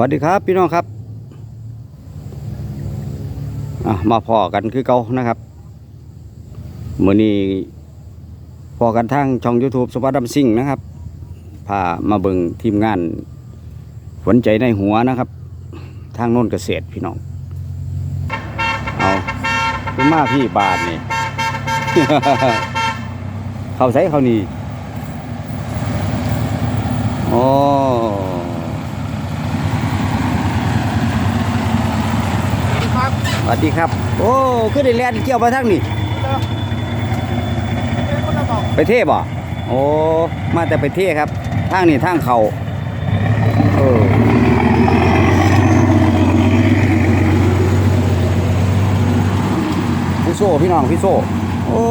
วัสดีครับพี่น้องครับมาพอกันคือเก่านะครับเมื่อนี้พอกันทางช่อง YouTube สวัสดัมซิงนะครับพามาเบิงทีมงานหวนใจในหัวนะครับ ทางโน้นเกษตรพี่น้อง เอาคือมาพี่บาทนี่ เขาใช้เขานี่ โอ้ ครับ สวัสดีครับ โอ้คือได้แล่นเกี่ยวมาทางนี่ไปเทบ่โอ้มาแต่ไปเทครับทางนี้ทางเขาเออพี่โซ่พี่น้องพี่โซ่โอ้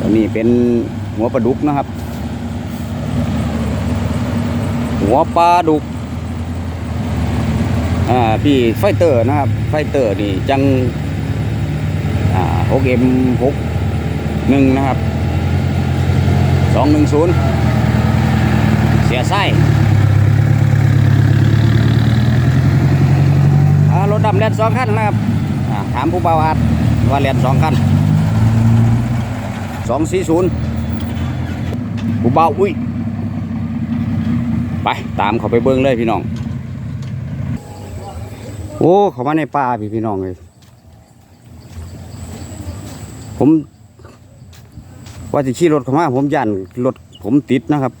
ตัวนี้เป็นหัวปลาดุกนะครับ หัวปลาดุก อ่าพี่ไฟเตอร์นะครับไฟเตอร์นี่จังอ่า 6M 6 1นะครับ210 เสียไส้รถดำแลนสองคันนะครับาถามผู้เบาอาดว่าแลนสองคัน240ผู้เบาอุ้ย ไปตามเขาไปเบิ้งเลยพี่น้อง โอ้เขามาในป่าพี่พี่น้องเลยผมว่าจะขี่รถเขามาผมยันรถผมติดนะครับ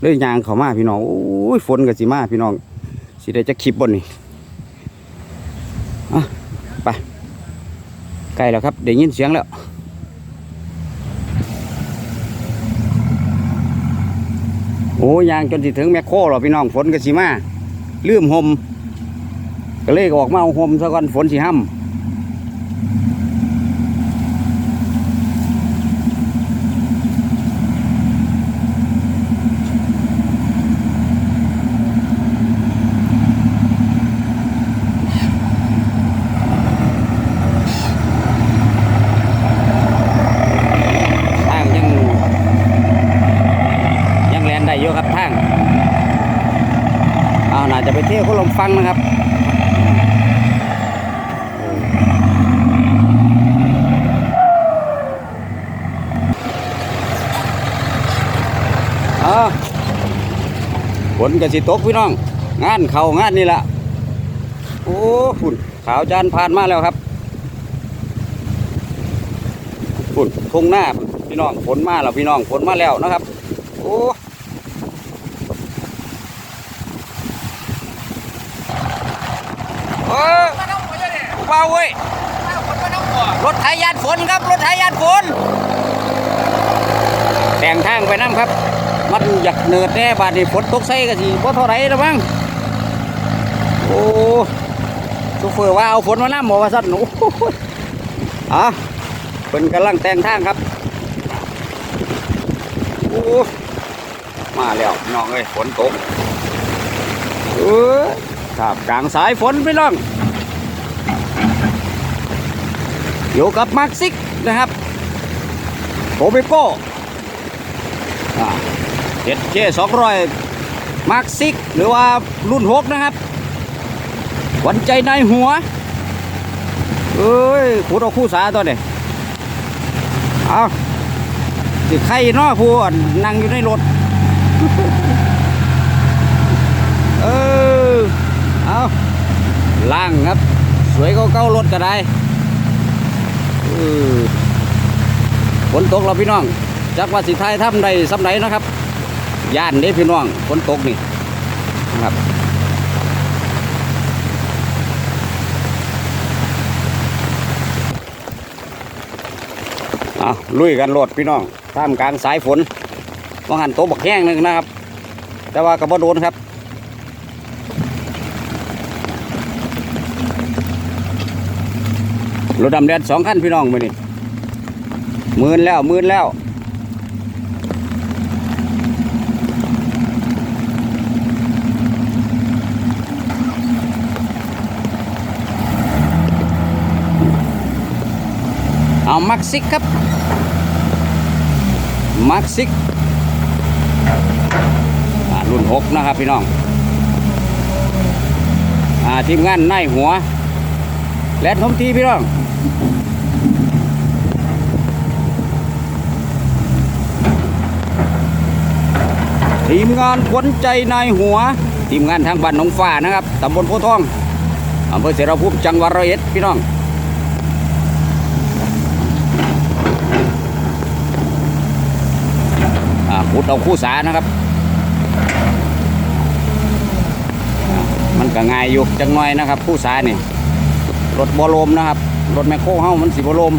เลยยางเขามาพี่น้องโอ้ยฝนกับสิมาพี่น้องสิได้จะคลิปบนนี่อะไปใกล้แล้วครับได้ยินเสียงแล้วโอ้ยางจนสิถึงแมคโครหรอพี่น้องฝนกับสิมาลืมหม ก็เลยออกมาเอาห่มซะก่อนฝนสิห้ำทางยังยังแลนได้อยู่ครับท่างเอาน่าจะไปเที่ยวโคลมฟังนะครับเอาฝ นกระสิตกพี่น้อง งานเขางานนี่แหละโอ้ฝุ่นขาวจานผ่านมาแล้วครับฝุ่นทุ่งหน้าพี่น้องฝนมาแล้วพี่น้องฝนมาแล้วนะครับ โอ้อ มาน้องหัวเนี่ย ว้าวเว้ย ถ้าคนมาน้องหัว รถไถยานฝนครับ รถไถยานฝนแต่งทางไปน้ำครับ มันอยากเนิดแน่บาดนี้ฝนตกใส่กันสิบ่เท่าไรแล้วมั้งโอ้ชูเฟอร์ว่าเอาฝนมาน้ำหมอว่าสั่นโอ้โหอะเป็นกำลังแต่งทางครับโอ้มาแล้วน้องเอ้ยฝนตกเออครับกลางสายฝนพี่น้องอยู่กับมาร์ซิกนะครับโอเบโก้อ๋า เจ็ดเคสองร้อยมาร์คซิกหรือว่ารุ่นหกนะครับ วันใจในหัว เอ้ยขุดเอาคู่สาตัวเนี่ยเอาสิใครนาะผู้นนั่งอยู่ในรถ เออ เอาล่างครับ สวยก็เก้ารถก็ได้เออฝนตกแล้วพี่น้องจักว่าสิไทายทำใดซ้ำใดนะครับ ย่านเด้พี่น้องฝนตกนี่นะครับเอาลุยกันโหลดพี่น้องท่ามกลางสายฝนว่าหันโตกบักแห้งหนึ่งนะครับ แต่ว่ากระบโดนครับรถดำแดดสองคันพี่น้องมือนี่มื่นแล้วมื่นแล้ว เอามักซิกครับ มักซิกรุ่นหกนะครับพี่น้องทีมงานนายหัว และทมทีพี่น้องทีมงานขวัญใจนายหัว ทีมงานทางบ้านหนองฟ้านะครับตำบลโพธิ์ทองอำเภอเสรภูมิจังหวัดร้อยเอ็ดพี่น้อง อ่า ขุดเอาคู่สานะครับ มันก็ง่ายอยู่จังน่อยนะครับ คู่สานี่รถบอลมนะครับ รถแมคโครเฮ้ามันสีบอลม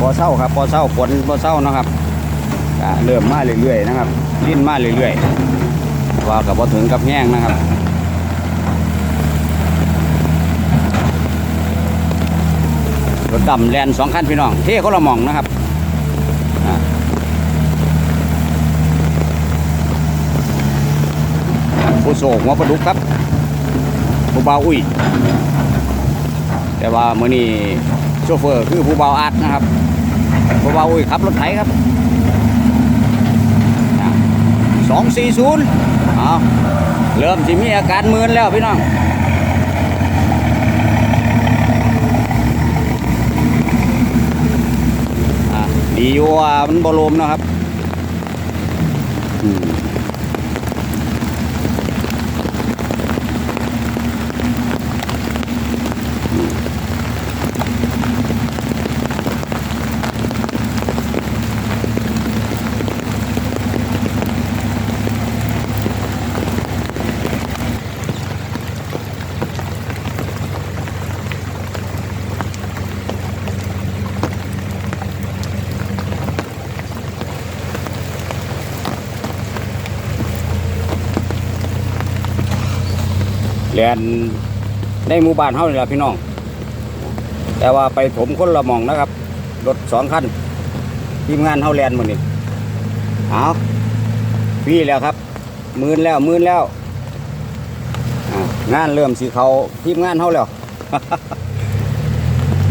บอเศร้าครับบอเศร้าฝนบอเศร้านะครับ เริ่มมาเรื่อยๆนะครับลิ้นมาเรื่อยๆว่ากับพอถึงกับแห้งนะครับรถดำแลนสองคันพี่น้อง เท่เขาละมองนะครับผู้โศกหัวประดุกครับผู้เบาอุ้ย แต่ว่าเมื่อนี้โชเฟอร์คือผู้เบาอาร์ตนะครับผู้เบาอุ้ยขับรถไถครับ สองสี่ศูนย์เอาเริ่มสิมีอาการมืนแล้วพี่น้องอะดีอยู่ว่ามันบอลมนะครับ เรียนในหมู่บ้านเฮานี่แหละพี่น้อง แต่ว่าไปถมคนละมองนะครับ รถสองคันทีมงานเฮาแลนหมดนี่เอาพี่แล้วครับมื่นแล้วมื่นแล้วงานเริ่มสิเขาทีมงานเฮาแล้ว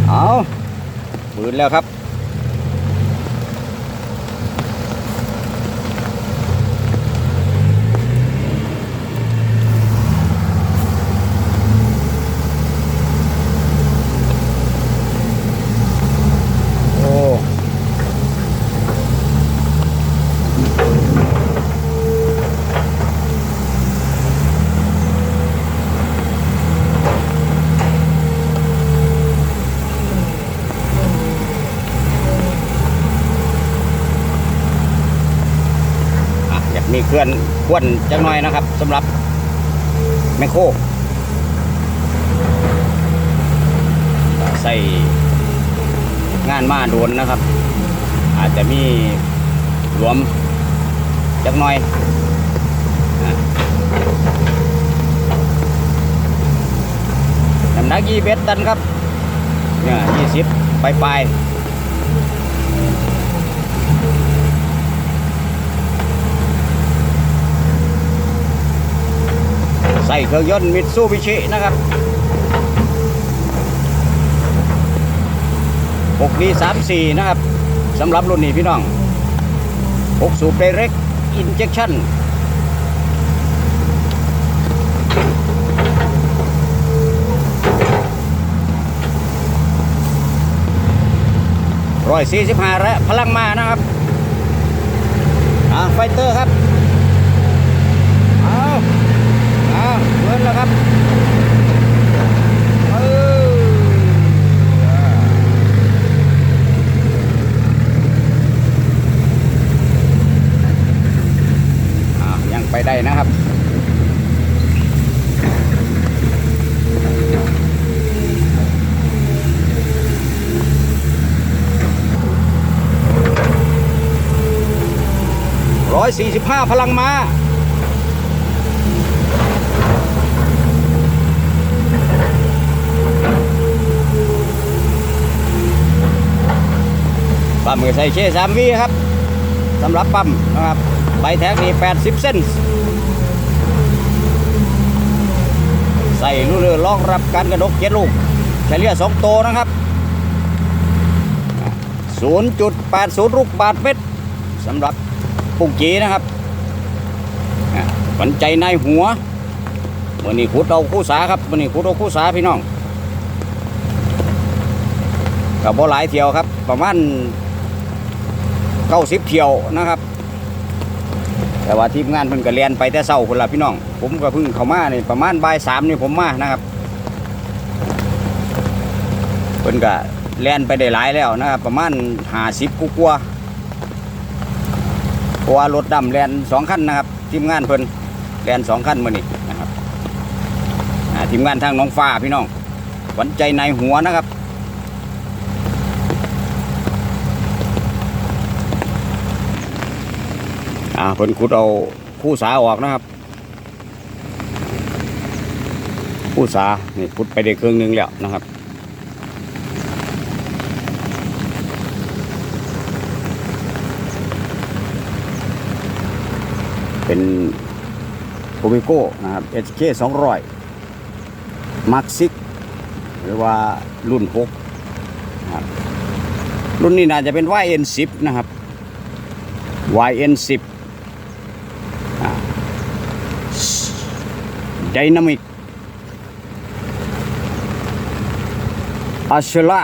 เอามื่นแล้วครับ เคลื่อนควนจังหน่อยนะครับสำหรับแมคโครใส่งานมาโดนนะครับ อาจจะมีหลวมจักหน่อยน้ำหนักยี่เบ็ดตันครับเนี่ยยี่สิบปลายปลายๆ ใส่เครื่องยนต์มิตซูบิชินะครับ6 d 3 4นะครับสำหรับรุ่นนี้พี่น้อง6สูบ Direct Injection ร้อยสี่สิบห้าและพลังมานะครับอ่าไฟเตอร์ครับ 145 พลังมาปั๊มใส่เช่สามวีครับสำหรับปั๊มนะครับใบแท็กนี่80 เส้นใส่ลูกเรือลอกรับการกระดกเจ็ดลูกเฉลี่ยสองโตนะครับ 0.80 ลูกบาทเมตรสำหรับ ปุกจีนะครับอะขวัญใจนายหัววันนี้ขุดเอาคู่สาครับวันนี้ขุดเอาคู่สาพี่น้องกับบ่หลายเที่ยวครับ ประมาณเก้าสิบเที่ยวนะครับ แต่ว่าทีมงานเพิ่นก็เรียนไปแต่เช้าคนละพี่น้อง ผมก็เพิ่งเข้ามานี่ประมาณบ่ายสามนี่ผมมานะครับเพิ่นก็เรียนไปได้หลายแล้วนะครับ ประมาณห้าสิบกว่า ราะว่ารถดำเรียนสองคันนะครับทีมงานเพิ่นเรียนสองคันมานี่นะครับทีมงานทางน้องฟ้าพี่น้องขวัญใจในหัวนะครับอ่าเพิ่นขุดเอาคู่สาออกนะครับ คู่สานี่ขุดไปได้ครื่งหนึงแล้วนะครับ เป็นโ o เ i โก้นะครับ HK 200 Mark 6หรือว่ารุ่น6นะครับรุ่นนี้น่าจะเป็น YN10 นะครับ YN10 ไดนามิกอัชเชล่า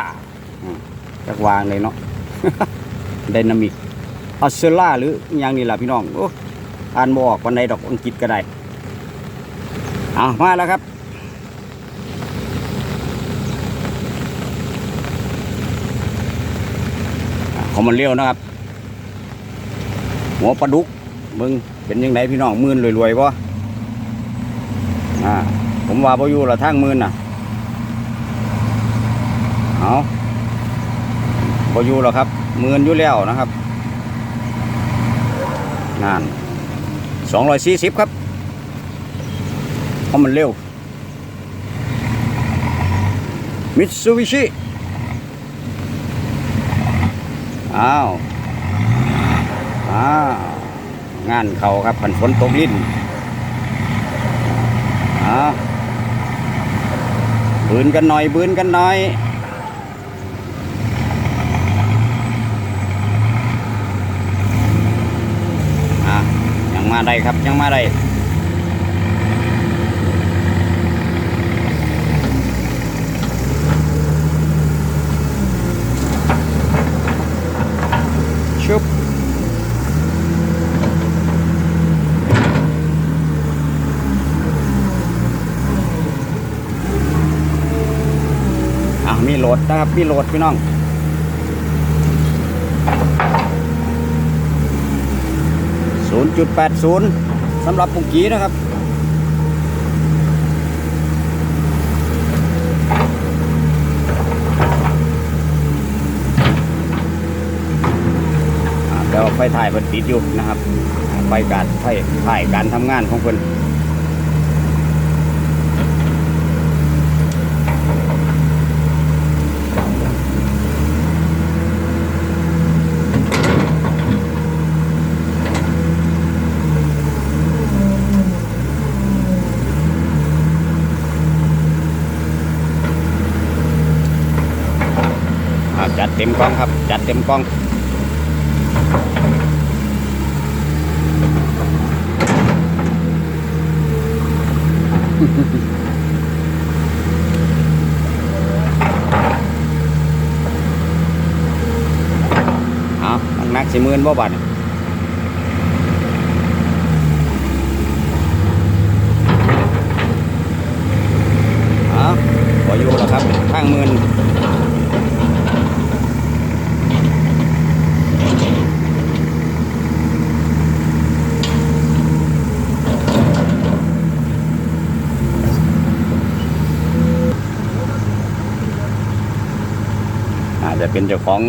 จักวางเลยเนาะไดนามิกอัชเชล่าหรืออย่างนี้ล่ะพี่น้องโอ่านบออกวันใดดอกอังกฤษก็ได้อะมาแล้วครับขอมันเร็วนะครับ หัวปลาดุกมึงเป็นยังไงพี่น้องมื่นรวยๆป่อ่า ผมว่าพอยู่ละทางมื่นน่ะเอาพอยู่แล้วครับมื่นอยู่แล้วนะครับงาน สองร้อยสี่สิบครับ เพราะมันเร็วมิตซูบิชิอ้าวอ่างานเขาครับผันฝนตกลิ้นอ่าวบืนกันหน่อยบืนกันหน่อยอะยัง มาได้ครับยังมาได้ชุบอะมีโหลดนะครับมีโหลดพี่น้อง 0.80สำหรับปุ่งกีนะครับอ่าแต่ว่าไฟถ่ายเพิ่นติดอยู่นะครับไฟการไฟถ่ายการทำงานของเพิ่น ต็มกล้องครับ จัดเต็มกล้องเอานักนักสิมื่นบ่บาทนี่เอาพออยู่แล้วครับข้างหมื่น อา จะเป็นเจ้าของ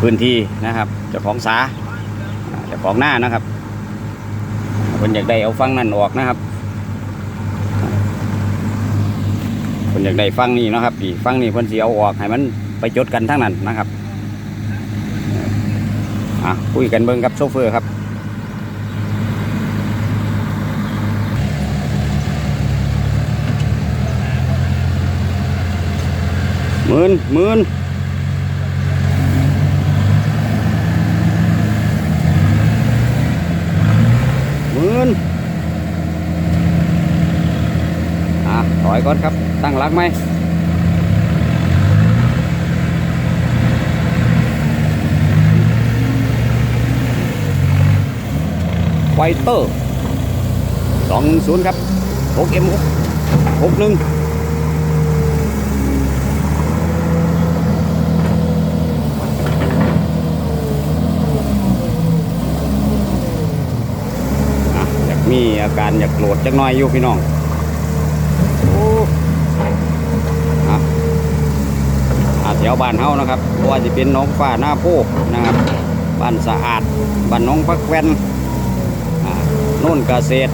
พื้นที่นะครับ เจ้าของสาเจ้าของหน้านะครับคนอยากได้เอาฟังนั่นออกนะครับคนอยากได้ฟังนี่นะครับพี่ฟังนี่เพิ่นสิเอาออกให้มันไปจดกันทั้งนั้นนะครับอะคุยกันเบิ่งกับโซเฟอร์ครับ มื่นหมื่นหมื่นอะถอยก่อนครับ ตั้งหลักไหมไวเตอร์สองศูนย์ครับหกเอ็มหกหกหนึ่งอยาก มีอาการอยากโกรธจักน่อยอยู่พี่น้องอ้อะอะแถวบ้านเฮานะครับพราะว่าจะเป็นน้องฟ้าหน้าโพกนะครับบ้านสะอาดบ้านน้องพักแวนอ่าโน่นเกษตร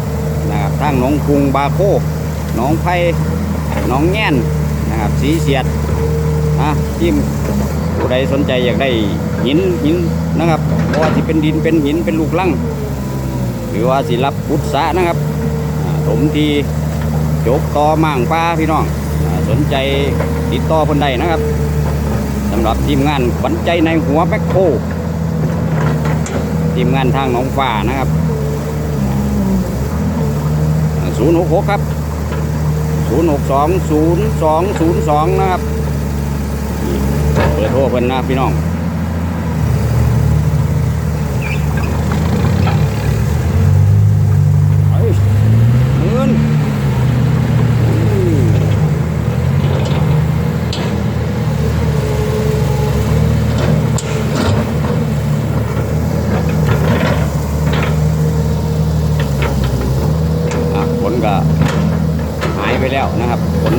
นะครับทางหนองกรุงบาโคกหนองไผ่หนองแง่นนะครับสีเสียดอะที่ผู้ใดสนใจอยากได้หินหินนะครับพราะว่าสิเป็นดินเป็นหินเป็นลูกลัง หรือว่าสิรับพุทธะนะครับอ่าถมทีจกต่อมั่งปลาพี่น้องสนใจติดต่อคนใดนะครับสำหรับทีมงานขวัญใจในหัวแบ็คโคทีมงานทางหนองฟ้านะครับ066ครับ062 0202 นะครับเปิดโทรเพิ่นนะพี่น้อง เฮ้ยเงินอืมอะฝนก็หายไปแล้วนะครับฝน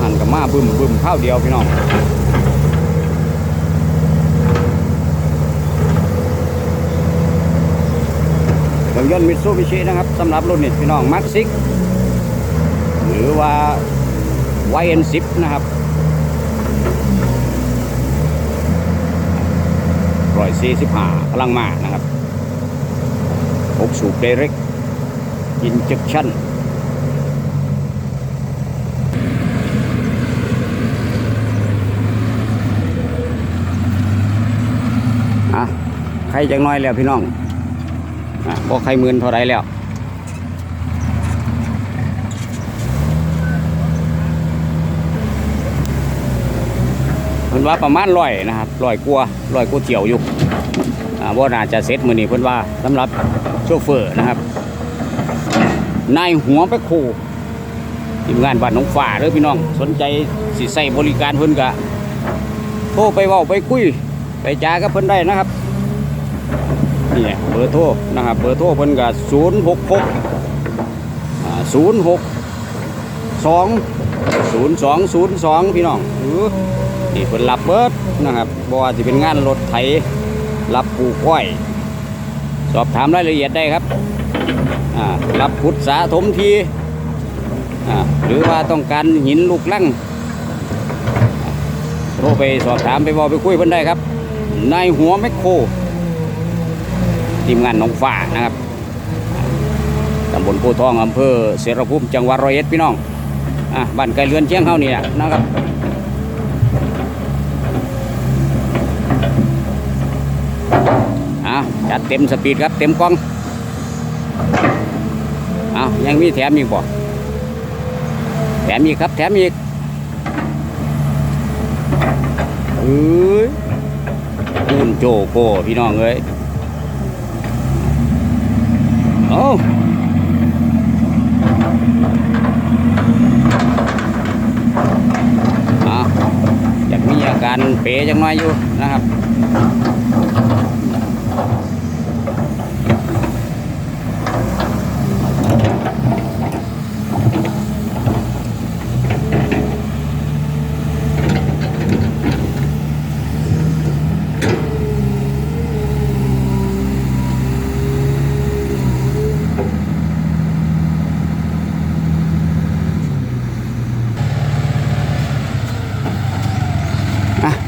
หันกับมาบึมบึม ข้าวเดียวพี่น้องเครื่องยนต์มิตซูบิชินะครับสำหรับรุ่นนี้พี่น้องมักซิกหรือว่า YN10 นะครับร้อยสี่สิบห้าพลังมานะครับหกสูบเดเร็กอินเจคชั่น ใครจังน้อยแล้วพี่น้องอะบ่ใครหมื่นเท่าไรแล้วเพิ่นว่าประมาณร้อยนะครับร้อยกว่าร้อยกว่าเที่ยวอยู่อ่าบ่น่าจะเสร็จมื้อนี้เพิ่นว่าสำหรับโชเฟอร์นะครับนายหัวไปโคทีมงานบ้านหนองฝ่าเด้อพี่น้องสนใจสิใส่บริการเพิ่นก็โทรไปเว้าไปคุย ไปจากับเพิ่นได้นะครับ นี่เบอร์โทรนะครับเบอร์โทรเพิ่นก็ศูนย์หกหกศูนย์หกสองศูนย์สองศูนย์สองพี่น้องอนี่เพิ่นรับเบิดนะครับบ่ว่าจะเป็นงานรถไถรับปลูกอ้อย สอบถามรายละเอียดได้ครับรับขุดสาถมที่หรือว่าต้องการหินลูกลังโทรไปสอบถามไปบอกไปคุยเพิ่นได้ครับนายหัวแมคโคร ทีมงานหนองฟ้านะครับตำบลโพทองอำเภอเสรภูมิจังหวัดร้อยเอ็ดพี่น้องอะบ้านไกลเรือนเชียงเฮานี่แหละนะครับอะจัดเต็มสปีดครับเต็มกล้องอะยังมีแถมอีกบ่แถมอีกครับแถมอีกเอ้ยคุณโจโกพี่น้องเอ้ย โอ้อาอยากมีอาการเป๋จังน้อยอยู่นะครับ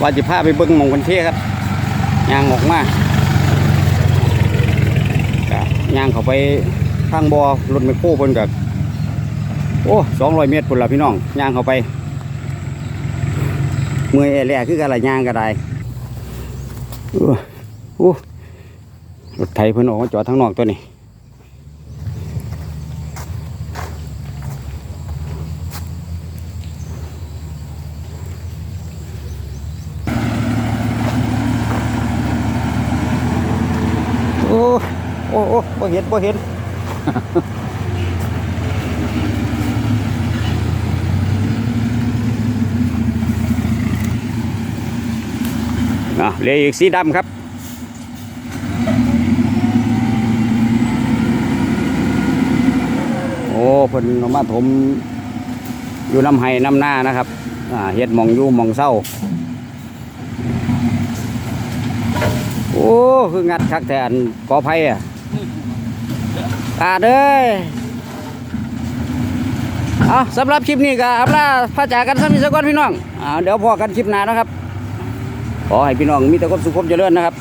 ว่าจะพาไปเบิ้งมองกันเที่ครับยางออกมากยางเขาไปทางบอรถไมคโครเพิ่นกับโอ้สองร้อยเมตรพุ่นละพี่น้องยางเขาไปเมื่อแอแลคือกันละย่างก็ได้อู้อู้รถไถเพิ่นออกมาจอดทางนอกตัวนี้ โอ้โอ้โอ้บ่ เห็นบ่เห็นอะเหลยอีกสีดำครับ โอ้เพิ่นเอามาถมอยู่น้ำไห้น้ำหน้านะครับเฮ็ดมองยู่มองเศร้า โอ้ คืองัดคักแต่อันกอไผ่อะ อาเด้ยเอาสำหรับคลิปนี้ก็อัปลาพระจากกันสักนิดสักก่อนพี่น้องอ่าเดี๋ยวพอกันคลิปหน้านะครับ ขอให้พี่น้องมีแต่ความสุขความเจริญนะครับ